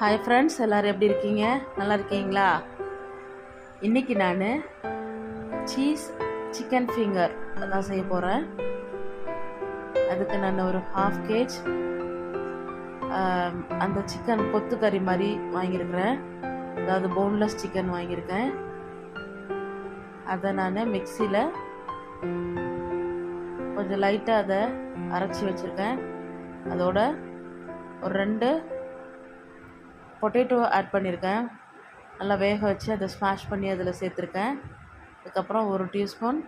Hi friends எல்லோரும் எப்படி இருக்கீங்க? நல்லா இருக்கீங்களா? இன்றைக்கி நான் சீஸ் சிக்கன் ஃபிங்கர் அதான் செய்ய போகிறேன் அதுக்கு நான் ஒரு ஹாஃப் கேஜ் அந்த சிக்கன் கொத்து கறி மாதிரி வாங்கியிருக்கிறேன். அதாவது போன்லெஸ் சிக்கன் வாங்கியிருக்கேன். அதை நான் மிக்சியில் கொஞ்சம் லைட்டாக அதை அரைச்சி வச்சுருக்கேன். அதோட ஒரு ரெண்டு பொட்டேட்டோ ஆட் பண்ணியிருக்கேன் நல்லா வேக வச்சு அதை ஸ்மாஷ் பண்ணி அதில் சேர்த்துருக்கேன். அதுக்கப்புறம் ஒரு டீஸ்பூன்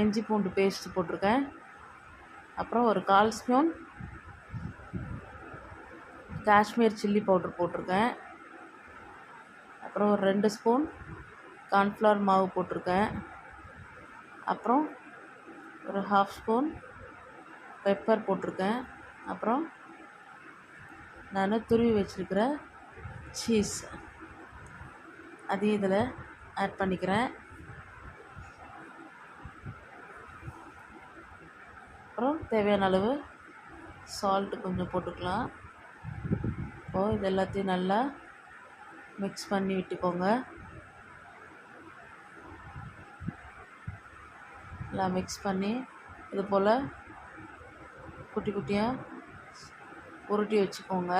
இஞ்சி பூண்டு பேஸ்ட் போட்டிருக்கேன். அப்புறம் ஒரு கால் ஸ்பூன் காஷ்மீர் சில்லி பவுட்ரு போட்டிருக்கேன். அப்புறம் ஒரு ரெண்டு ஸ்பூன் கார்ன்ஃப்ளவர் மாவு போட்டிருக்கேன். அப்புறம் ஒரு ஹாஃப் ஸ்பூன் பெப்பர் போட்டிருக்கேன். அப்புறம் நான் துருவி வச்சுருக்கிற சீஸ் அதையும் இதில் ஆட் பண்ணிக்கிறேன். அப்புறம் தேவையான அளவு சால்ட்டு கொஞ்சம் போட்டுக்கலாம். இப்போது இது எல்லாத்தையும் நல்லா மிக்ஸ் பண்ணி விட்டுக்கோங்க. நல்லா மிக்ஸ் பண்ணி இது போல் குட்டி குட்டியாக உருட்டி வச்சுக்கோங்க.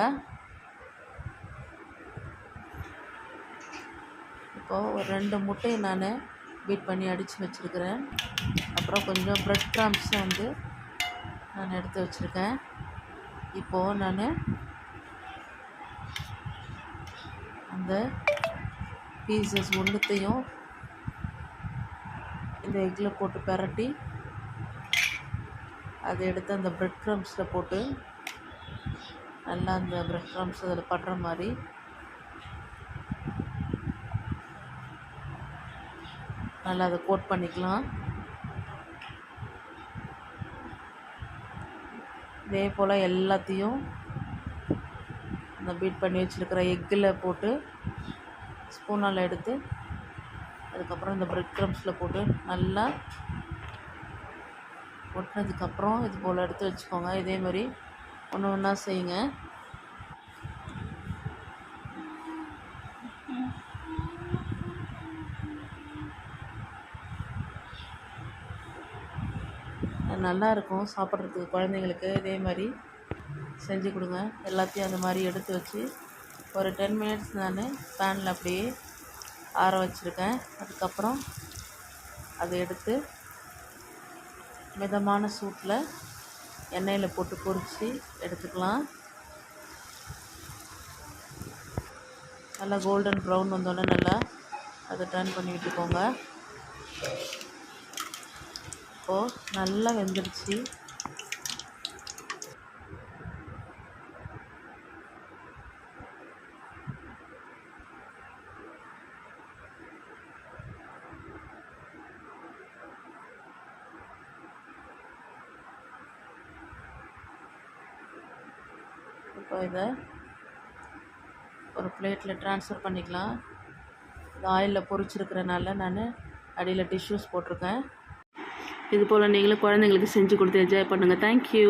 இப்போது ஒரு ரெண்டு முட்டையை நான் பீட் பண்ணி அடித்து வச்சுருக்கிறேன். அப்புறம் கொஞ்சம் ப்ரெட் கிராம்ஸை வந்து நான் எடுத்து வச்சுருக்கேன். இப்போது நான் அந்த பீசஸ் ஒன்றுத்தையும் இந்த எக்கில் போட்டு பரட்டி அதை எடுத்து அந்த ப்ரெட் க்ரம்ஸில் போட்டு நல்லா அந்த ப்ரெட் க்ரம்ஸ் அதில் படுற மாதிரி. நல்லா அதை கோட் பண்ணிக்கலாம். இதே போல் எல்லாத்தையும் அந்த பீட் பண்ணி வச்சுருக்கிற எக்கில் போட்டு ஸ்பூனால் எடுத்து அதுக்கப்புறம் இந்த ப்ரெட் க்ரம்ஸில் போட்டு நல்லா ஒட்டினதுக்கப்புறம் இது போல் எடுத்து வச்சுக்கோங்க. இதே மாதிரி ஒன்று ஒன்றா செய்யுங்க. நல்லா இருக்கும் சாப்பிட்றதுக்கு குழந்தைங்களுக்கு. இதே மாதிரி செஞ்சு கொடுங்க. எல்லாத்தையும் அந்த மாதிரி எடுத்து வச்சு ஒரு டென் மினிட்ஸ் நான் பேனில் அப்படியே ஆற வச்சுருக்கேன். அதுக்கப்புறம் அதை எடுத்து மிதமான சூட்டில் எண்ணெயில் போட்டு பொரித்து எடுத்துக்கலாம். நல்லா கோல்டன் ப்ரௌன் வந்தோடனே நல்லா அதை டர்ன் பண்ணி விட்டுக்கோங்க. இப்போது நல்லா வெந்துடுச்சு இப்போ இதை ஒரு பிளேட்டில் ட்ரான்ஸ்ஃபர் பண்ணிக்கலாம். இது ஆயிலில் பொரிச்சிருக்கிறனால நான் அடியில் டிஷ்யூஸ் போட்டிருக்கேன். இது போல் நீங்களும் குழந்தைங்களுக்கு செஞ்சு கொடுத்து என்ஜாய் பண்ணுங்கள் தேங்க்யூ